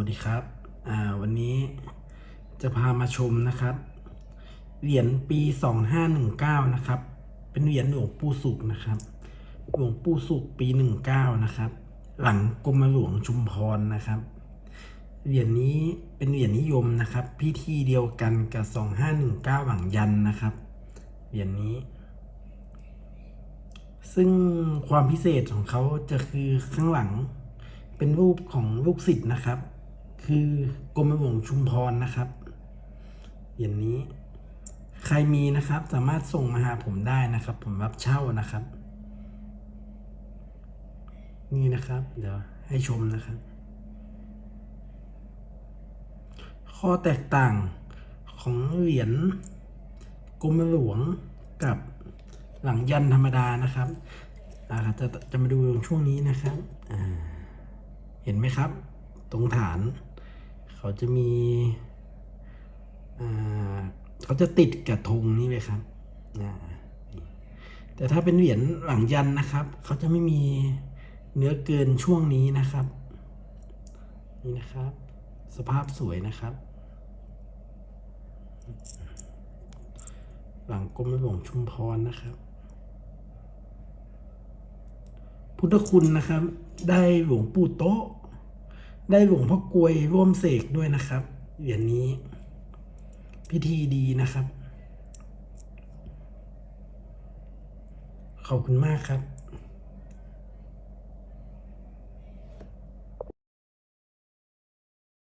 วัสดีครับอ่าวันนี้จะพามาชมนะครับ เหรียญปี 2519 นะครับ เป็นเหรียญหลวงปู่สุขนะครับ หลวงปู่สุขปี 19 นะครับ หลังกรมหลวงชุมพรนะครับ เหรียญนี้เป็นเหรียญนิยมนะครับ พิธีเดียวกันกับ 2519หลังยันนะครับ เหรียญนี้ ซึ่งความพิเศษของเขาจะคือข้างหลังเป็นรูปของลูกศิษย์นะครับ คือกรมหลวงชุมพรนะครับเหรียญนี้ ใครมีนะครับสามารถส่งมาหาผมได้นะครับ ผมรับเช่านะครับ นี่นะครับ เดี๋ยวให้ชมนะครับ ข้อแตกต่างของเหรียญกรมหลวงกับหลังยันธรรมดานะครับอ่าจะจะมาดูช่วงนี้นะครับ เห็นไหมครับ ตรงฐาน เขาจะมีเขาจะติดกับธงนี้เลยครับแต่ถ้าเป็นเหรียญหลังยันนะครับ เขาจะไม่มีเนื้อเกินช่วงนี้นะครับ นี่นะครับ สภาพสวยนะครับ หลังกรมหลวงชุมพรนะครับพุทธคุณนะครับ ได้หลวงปู่โต๊ะ ได้หลวงพ่อกลวยร่วมเสกด้วยนะครับ เหรียญนี้ พิธีดีนะครับ ขอบคุณมากครับ